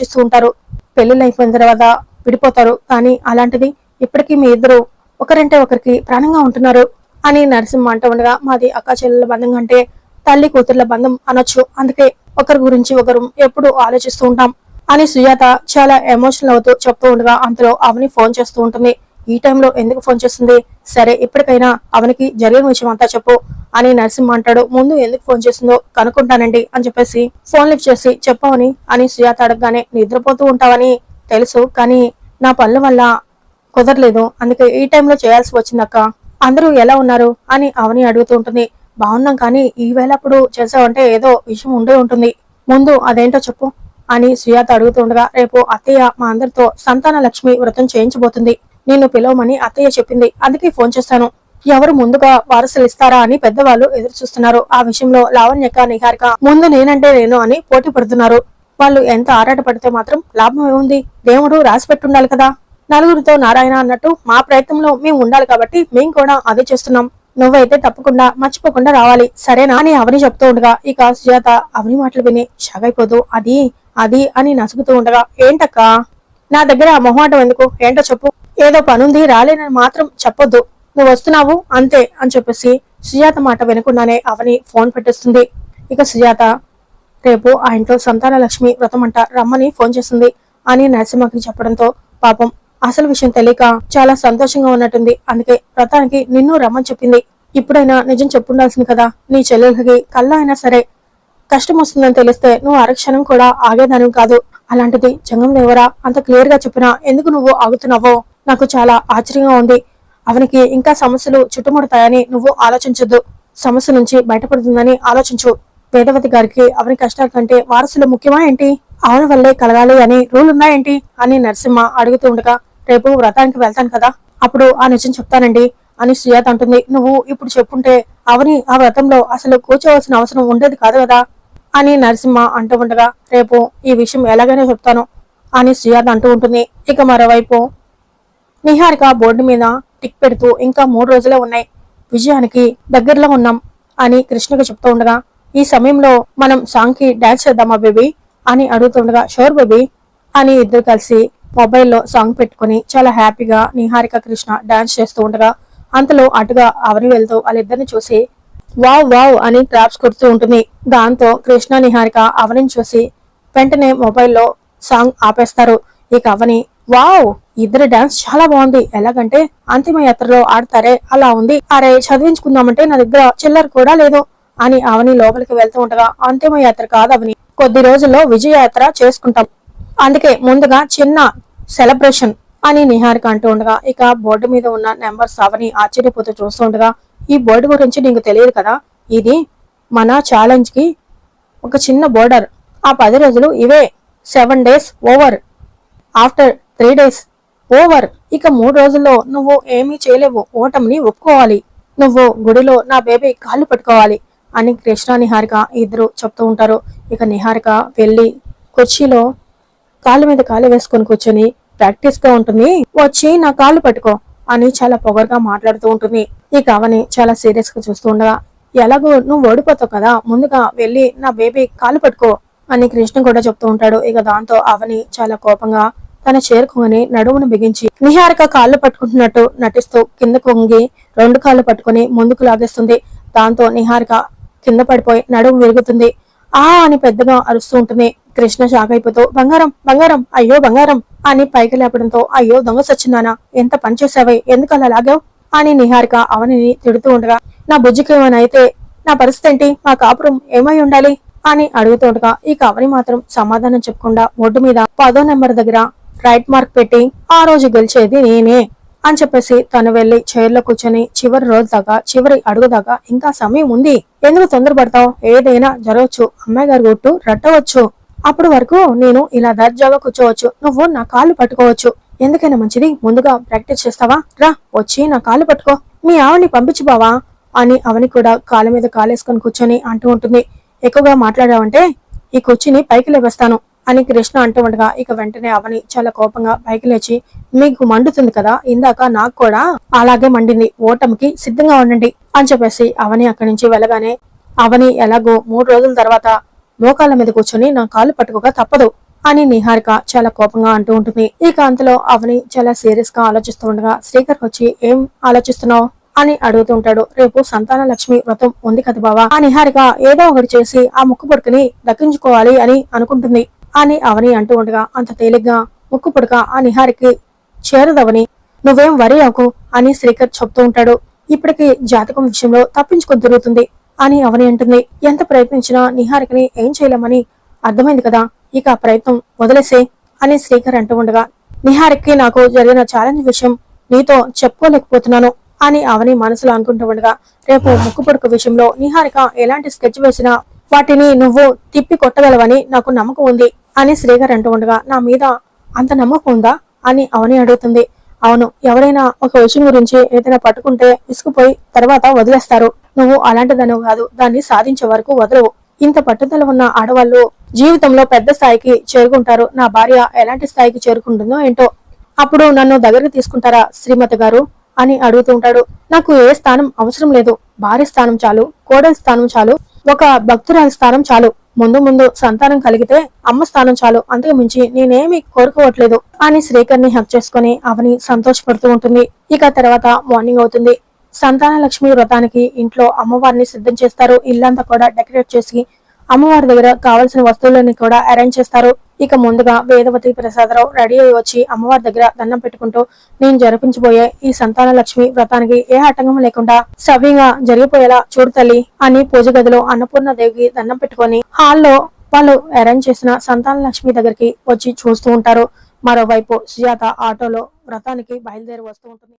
ఆలోచిస్తూ ఉంటారు. పెళ్ళిళ్ళు అయిపోయిన తర్వాత విడిపోతారు. కానీ అలాంటిది ఇప్పటికీ మీ ఇద్దరు ఒకరంటే ఒకరికి ప్రాణంగా ఉంటున్నారు అని నరసింహ అంటూ ఉండగా మాది అక్క చెల్లెల బంధం కంటే తల్లి కూతుర్ల బంధం అనొచ్చు. అందుకే ఒకరి గురించి ఒకరు ఎప్పుడు ఆలోచిస్తూ ఉంటాం అని సుజాత చాలా ఎమోషనల్ అవుతూ చెప్తూ ఉండగా అంతలో అవని ఫోన్ చేస్తూ ఉంటుంది. ఈ టైంలో ఎందుకు ఫోన్ చేస్తుంది? సరే ఇప్పటికైనా అవనికి జరిగిన విషయం అంతా చెప్పు అని నరసింహ అంటాడు. ముందు ఎందుకు ఫోన్ చేసిందో కనుక్కుంటానండి అని చెప్పేసి ఫోన్ లిఫ్ట్ చేసి చెప్పవని అని సుజాత అడగగానే నిద్రపోతూ ఉంటావని తెలుసు కానీ నా పనుల వల్ల కుదరలేదు. అందుకే ఈ టైంలో చేయాల్సి వచ్చిందక్క. అందరూ ఎలా ఉన్నారు? అని అవని అడుగుతూ ఉంటుంది. బాగున్నాం కానీ ఈ వేళప్పుడు చేసావంటే ఏదో విషయం ఉండే ఉంటుంది. ముందు అదేంటో చెప్పు అని సుయాత అడుగుతూ ఉండగా రేపు అత్తయ్య మా అందరితో సంతాన లక్ష్మి వ్రతం చేయించబోతుంది. నిన్ను పిలవమని అత్తయ్య చెప్పింది. అందుకే ఫోన్ చేశాను. ఎవరు ముందుగా వారసులు ఇస్తారా అని పెద్దవాళ్ళు ఎదురు చూస్తున్నారు ఆ విషయంలో లావణ్యక నిహారిక ముందు నేనంటే నేను అని పోటీ పడుతున్నారు. వాళ్ళు ఎంత ఆరాట పడితే మాత్రం లాభం ఏముంది? దేవుడు రాసి పెట్టుండాలి కదా. నలుగురితో నారాయణ అన్నట్టు మా ప్రయత్నంలో మేము ఉండాలి కాబట్టి మేము కూడా అదే చేస్తున్నాం. నువ్వైతే తప్పకుండా మర్చిపోకుండా రావాలి. సరేనా అని అవని చెప్తూ ఉండగా ఇక సుజాత అవని మాటలు విని షాగైపోదు అది అది అని నసుగుతూ ఉండగా ఏంటక్క? నా దగ్గర మొహమాటం ఎందుకు? ఏంటో చెప్పు. ఏదో పనుంది రాలేనని మాత్రం చెప్పొద్దు. నువ్వు వస్తున్నావు అంతే అని చెప్పేసి సుజాత మాట వినకుండానే అవని ఫోన్ పెట్టేస్తుంది. ఇక సుజాత రేపు ఆ ఇంట్లో సంతాన లక్ష్మి వ్రతం అంట రమ్మని ఫోన్ చేస్తుంది అని నరసింహకి చెప్పడంతో పాపం అసలు విషయం తెలియక చాలా సంతోషంగా ఉన్నట్టుంది. అందుకే వ్రతానికి నిన్ను రమ్మని చెప్పింది. ఇప్పుడైనా నిజం చెప్పుండాల్సింది కదా నీ చెల్లెలకి కళ్ళ అయినా సరే కష్టం వస్తుందని తెలిస్తే నువ్వు అరక్షణం కూడా ఆగేదానివి కాదు. అలాంటిది జంగం దేవరా అంత క్లియర్గా చెప్పినా ఎందుకు నువ్వు ఆగుతున్నావో? నాకు చాలా ఆశ్చర్యంగా ఉంది. అవనికి ఇంకా సమస్యలు చుట్టుముడతాయని నువ్వు ఆలోచించొద్దు. సమస్య నుంచి బయటపడుతుందని ఆలోచించు. వేదవతి గారికి అవని కష్టాల కంటే వారసులు ముఖ్యమా ఏంటి? అవని వల్లే కలగాలి అని రూల్ ఉన్నాయేంటి అని నరసింహ అడుగుతూ ఉండగా రేపు వ్రతానికి వెళ్తాను కదా? అప్పుడు ఆ నిజం చెప్తానండి అని సుజాత అంటుంది. నువ్వు ఇప్పుడు చెప్పుంటే అవని ఆ వ్రతంలో అసలు కూర్చోవలసిన అవసరం ఉండేది కాదు కదా? అని నరసింహ అంటూ ఉండగా రేపు ఈ విషయం ఎలాగైనా చెప్తాను అని సుజాత అంటూ ఉంటుంది. ఇక మరోవైపు నిహారిక బోర్డు మీద టిక్ పెడుతూ ఇంకా మూడు రోజులే ఉన్నాయి. విజయానికి దగ్గరలో ఉన్నాం అని కృష్ణకు చెప్తూ ఉండగా ఈ సమయంలో మనం సాంగ్కి డాన్స్ చేద్దామా బేబీ? అని అడుగుతుండగా షోర్ బేబీ అని ఇద్దరు కలిసి మొబైల్లో సాంగ్ పెట్టుకుని చాలా హ్యాపీగా నిహారిక కృష్ణ డాన్స్ చేస్తూ ఉండగా అంతలో అటుగా అవని వెళ్తూ వాళ్ళిద్దరిని చూసి వావ్ వావ్ అని క్రాప్స్ కొడుతూ ఉంటుంది. దాంతో కృష్ణ నిహారిక అవనిని చూసి వెంటనే మొబైల్లో సాంగ్ ఆపేస్తారు. ఇక అవని వావ్ ఇద్దరు డాన్స్ చాలా బాగుంది. ఎలాగంటే అంతిమ యాత్రలో ఆడతారే అలా ఉంది. అరే చదివించుకుందామంటే నా దగ్గర చిల్లర కూడా లేదు అని అవని లోపలికి వెళ్తూ ఉండగా అంతిమ యాత్ర కాదు అవని. కొద్ది రోజుల్లో విజయ యాత్ర చేసుకుంటాం. అందుకే ముందుగా చిన్న సెలబ్రేషన్ అని నిహారిక అంటూ ఉండగా ఇక బోర్డు మీద ఉన్న నెంబర్స్ అవని ఆశ్చర్యపోతూ చూస్తూ ఉండగా ఈ బోర్డు గురించి నీకు తెలియదు కదా? ఇది మన ఛాలెంజ్కి ఒక చిన్న బోర్డర్. ఆ పది రోజులు ఇవే seven days over. After three days over ఇక మూడు రోజుల్లో నువ్వు ఏమీ చేయలేవు. ఓటమిని ఒప్పుకోవాలి. నువ్వు గుడిలో నా బేబీ కాళ్ళు పట్టుకోవాలి అని కృష్ణ నిహారిక ఇద్దరు చెప్తూ ఉంటారు. ఇక నిహారిక వెళ్ళి కుర్చీలో కాళ్ళ మీద కాళ్ళు వేసుకొని కూర్చొని ప్రాక్టీస్గా ఉంటుంది. వచ్చి నా కాళ్ళు పట్టుకో అని చాలా పొగరుగా మాట్లాడుతూ ఉంటుంది. ఇక అవని చాలా సీరియస్గా చూస్తూ ఉండగా ఎలాగో నువ్వు ఓడిపోతావు కదా ముందుగా వెళ్ళి నా బేబీ కాళ్ళు పట్టుకో అని కృష్ణ కూడా చెప్తూ ఉంటాడు. ఇక దాంతో అవని చాలా కోపంగా తన చేరుకొని నడుమును బిగించి నిహారిక కాళ్ళు పట్టుకుంటున్నట్టు నటిస్తూ కిందకు వంగి రెండు కాళ్ళు పట్టుకొని ముందుకు లాగేస్తుంది. దాంతో నిహారిక కింద పడిపోయి నడుము విరుగుతుంది. ఆ అని పెద్దగా అరుస్తూ ఉంటుంది. కృష్ణ షాక్ అయిపోతూ బంగారం బంగారం అయ్యో బంగారం అని పైకి లేపడంతో అయ్యో దొంగ సచ్చిందానా ఎంత పని చేసావే ఎందుకు అలా లాగావు? అని నిహారిక అవనిని తిడుతూ ఉండగా నా బుజ్జికి ఏమైనా అయితే నా పరిస్థితి ఏంటి మా కాపురం ఏమై ఉండాలి? అని అడుగుతుండగా ఈ కవని మాత్రం సమాధానం చెప్పకుండా ఒడ్డు మీద పదో నెంబర్ దగ్గర రైట్ మార్క్ పెట్టి ఆ రోజు గెలిచేది నేనే అని చెప్పేసి తను వెళ్ళి చైర్లో కూర్చొని చివరి రోజు దాకా చివరి అడుగు దాకా ఇంకా సమయం ఉంది. ఎందుకు తొందరపడతావు? ఏదైనా జరగవచ్చు అమ్మాయి గారి గుట్టు రట్టవచ్చు. అప్పటి వరకు నేను ఇలా దర్జాగా కూర్చోవచ్చు. నువ్వు నా కాళ్ళు పట్టుకోవచ్చు. ఎందుకైనా మంచిది. ముందుగా ప్రాక్టీస్ చేస్తావా? రా వచ్చి నా కాళ్ళు పట్టుకో. మీ ఆవిని పంపించు బావా అని అవని కూడా కాళ్ళ మీద కాలేసుకొని కూర్చొని అంటూ ఉంటుంది. ఎక్కువగా మాట్లాడావంటే ఈ కుర్చీని పైకి లేవేస్తాను అని కృష్ణ అంటూ ఉండగా ఇక వెంటనే అవని చాలా కోపంగా పైకి లేచి మీకు మండుతుంది కదా ఇందాక నాకు కూడా అలాగే మండింది ఓటమికి సిద్ధంగా ఉండండి అని చెప్పేసి అవని అక్కడి నుంచి వెళ్ళగానే అవని ఎలాగో మూడు రోజుల తర్వాత మోకాళ్ళ మీద కూర్చొని నా కాళ్ళు పట్టుకోగా తప్పదు అని నిహారిక చాలా కోపంగా అంటూ ఉంటుంది. ఇక అంతలో అవని చాలా సీరియస్గా ఆలోచిస్తూ ఉండగా శ్రీకర్ వచ్చి ఏం ఆలోచిస్తున్నావు? అని అడుగుతూ ఉంటాడు. రేపు సంతాన లక్ష్మి వ్రతం ఉంది కదా బావా ఆ నిహారిక ఏదో ఒకటి చేసి ఆ ముక్కు పొడుకుని దక్కించుకోవాలి అని అనుకుంటుంది. అని అవని అంటూ ఉండగా అంత తేలిగ్గా ముక్కు పుడక ఆ నిహారికి చేరదవని నువ్వేం వరి అవ్వకు అని శ్రీకర్ చెప్తూ ఉంటాడు. ఇప్పటికి జాతకం విషయంలో తప్పించుకొని తిరుగుతుంది అని అవని అంటుంది. ఎంత ప్రయత్నించినా నిహారికని ఏం చేయలేమని అర్థమైంది కదా ఇక ఆ ప్రయత్నం వదిలేసే అని శ్రీకర్ అంటూ ఉండగా నిహారికి నాకు జరిగిన ఛాలెంజ్ విషయం నీతో చెప్పుకోలేకపోతున్నాను అని అవని మనసులో అనుకుంటూ ఉండగా రేపు ముక్కు పొడుకు విషయంలో నిహారిక ఎలాంటి స్కెచ్ వేసినా వాటిని నువ్వు తిప్పి కొట్టగలవని నాకు నమ్మకం ఉంది. అని శ్రీగారు అంటూ ఉండగా నా మీద అంత నమ్మకం ఉందా? అని అవని అడుగుతుంది. అవును ఎవరైనా ఒక విషయం గురించి ఏదైనా పట్టుకుంటే ఇసుకుపోయి తర్వాత వదిలేస్తారు. నువ్వు అలాంటిదని కాదు దాన్ని సాధించే వరకు వదలవు. ఇంత పట్టుదల ఉన్న ఆడవాళ్ళు జీవితంలో పెద్ద స్థాయికి చేరుకుంటారు. నా భార్య ఎలాంటి స్థాయికి చేరుకుంటుందో ఏంటో. అప్పుడు నన్ను దగ్గరికి తీసుకుంటారా శ్రీమతి గారు? అని అడుగుతూ ఉంటాడు. నాకు ఏ స్థానం అవసరం లేదు. భార్య స్థానం చాలు కోడలి స్థానం చాలు ఒక భక్తురాలి స్థానం చాలు. ముందు ముందు సంతానం కలిగితే అమ్మ స్థానం చాలు అంతకు మించి నేనేమి కోరుకోవట్లేదు అని శ్రీకర్ని హక్ చేసుకుని అవని సంతోషపడుతూ ఉంటుంది. ఇక తర్వాత మార్నింగ్ అవుతుంది. సంతాన లక్ష్మి వ్రతానికి ఇంట్లో అమ్మవారిని సిద్ధం చేస్తారు. ఇల్లంతా కూడా డెకరేట్ చేసి అమ్మవారి దగ్గర కావలసిన వస్తువులని కూడా అరేంజ్ చేస్తారు. ఇక ముందుగా వేదవతి ప్రసాదరావు రెడీ అయి వచ్చి అమ్మవారి దగ్గర దండం పెట్టుకుంటూ నేను జరిపించబోయే ఈ సంతాన లక్ష్మి వ్రతానికి ఏ ఆటంకం లేకుండా సవ్యంగా జరిగిపోయేలా చూడు తల్లి అని పూజ గదిలో అన్నపూర్ణ దేవికి దండం పెట్టుకొని హాల్లో వాళ్ళు అరేంజ్ చేసిన సంతాన లక్ష్మి దగ్గరికి వచ్చి చూస్తూ ఉంటారు. మరోవైపు సుజాత ఆటోలో వ్రతానికి బయలుదేరి వస్తూ ఉంటుంది.